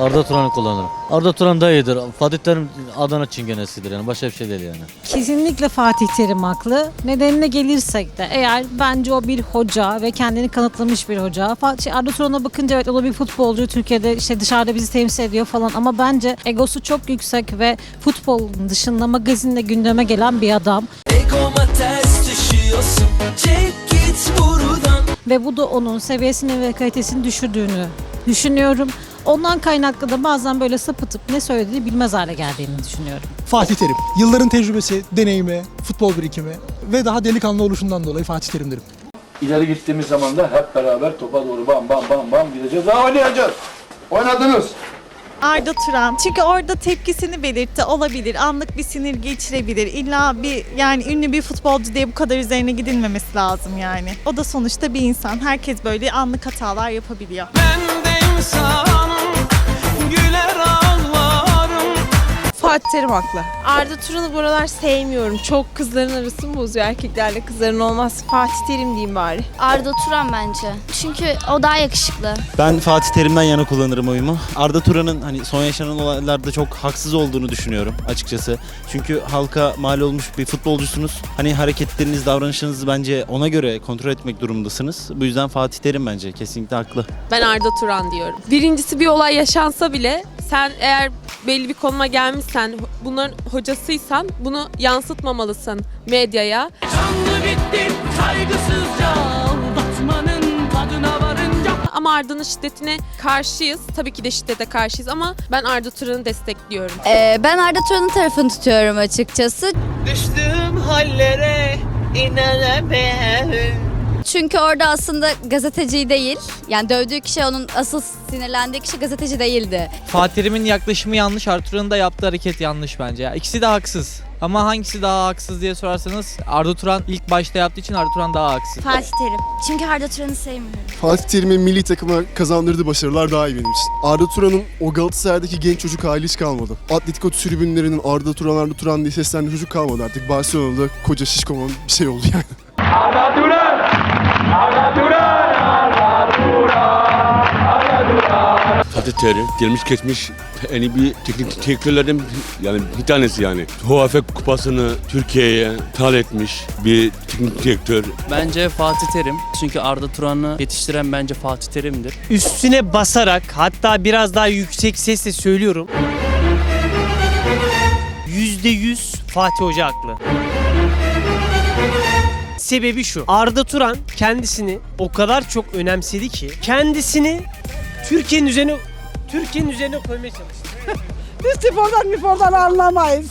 Arda Turan'ı kullanırım. Arda Turan da iyidir. Fatih Terim Adana çingenesidir yani. Başka bir şey değil yani. Kesinlikle Fatih Terim haklı. Nedenine gelirsek de eğer bence o bir hoca ve kendini kanıtlamış bir hoca. Fatih Arda Turan'a bakınca evet o da bir futbolcu. Türkiye'de işte dışarıda bizi temsil ediyor falan ama bence egosu çok yüksek ve futbol dışında magazinle gündeme gelen bir adam. Egoma ters düşüyorsun Çek git buradan Ve bu da onun seviyesini ve kalitesini düşürdüğünü düşünüyorum. Ondan kaynaklı da bazen böyle sapıtıp ne söylediğini bilmez hale geldiğini düşünüyorum. Fatih Terim. Yılların tecrübesi, deneyimi, futbol birikimi ve daha delikanlı oluşundan dolayı Fatih Terim derim. İleri gittiğimiz zaman da hep beraber topa doğru bam bam bam bam gideceğiz. Daha oynayacağız. Oynadınız. Arda Turan. Çünkü orada tepkisini belirtti. Olabilir. Anlık bir sinir geçirebilir. İlla bir yani ünlü bir futbolcu diye bu kadar üzerine gidilmemesi lazım yani. O da sonuçta bir insan. Herkes böyle anlık hatalar yapabiliyor. Ben de insanım Güler ağlarım Fatih Terim haklı. Arda Turan'ı bu aralar sevmiyorum. Çok kızların arasını bozuyor. Erkeklerle kızların olmaz. Fatih Terim diyeyim bari. Arda Turan bence. Çünkü o daha yakışıklı. Ben Fatih Terim'den yana kullanırım oyumu. Arda Turan'ın hani son yaşanan olaylarda çok haksız olduğunu düşünüyorum açıkçası. Çünkü halka mal olmuş bir futbolcusunuz. Hani hareketleriniz, davranışınızı bence ona göre kontrol etmek durumundasınız. Bu yüzden Fatih Terim bence kesinlikle haklı. Ben Arda Turan diyorum. Birincisi bir olay yaşansa bile sen eğer belli bir konuma gelmişsen, bunların hocasıysan bunu yansıtmamalısın medyaya. Canlı bittin kaygısızca Aldatmanın tadına varınca Ama Arda'nın şiddetine karşıyız. Tabii ki de şiddete karşıyız ama ben Arda Turan'ı destekliyorum. Ee, ben Arda Turan'ın tarafını tutuyorum açıkçası. Düştüğüm hallere inanamıyorum Çünkü orada aslında gazeteci değil. Yani dövdüğü kişi onun asıl sinirlendiği kişi gazeteci değildi. Fatih Terim'in yaklaşımı yanlış, Artura'nın da yaptığı hareket yanlış bence. Ya. İkisi de haksız. Ama hangisi daha haksız diye sorarsanız Arda Turan ilk başta yaptığı için Arda Turan daha haksız. Fatih Terim. Çünkü Arda Turan'ı sevmiyorum. Fatih Terim'in milli takıma kazandırdığı başarılar daha iyi benim için. Arda Turan'ın o Galatasaray'daki genç çocuk hali hiç kalmadı. Atletico tribünlerinin Arda Turan Arda Turan diye seslendiği çocuk kalmadı artık. Barcelona'da koca şişkoman bir şey oldu yani. Fatih Terim gelmiş geçmiş en iyi bir teknik direktörlerden yani bir tanesi yani. HOAF kupasını Türkiye'ye tal etmiş bir teknik direktör. Bence Fatih Terim. Çünkü Arda Turan'ı yetiştiren bence Fatih Terim'dir. Üstüne basarak hatta biraz daha yüksek sesle söylüyorum. Yüzde yüz Fatih Hoca haklı. Sebebi şu. Arda Turan kendisini o kadar çok önemsedi ki kendisini Türkiye'nin üzerine Türkiye'nin üzerine koymaya çalıştı. Biz spordan mifordan anlamayız.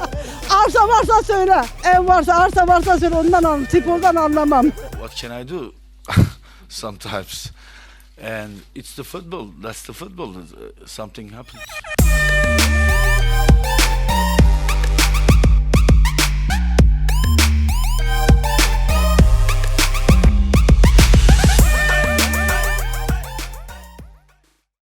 arsa varsa söyle. Ev varsa arsa varsa söyle ondan anlamam. Spordan anlamam. What can I do? Sometimes. And it's the football. That's the football. Something happens.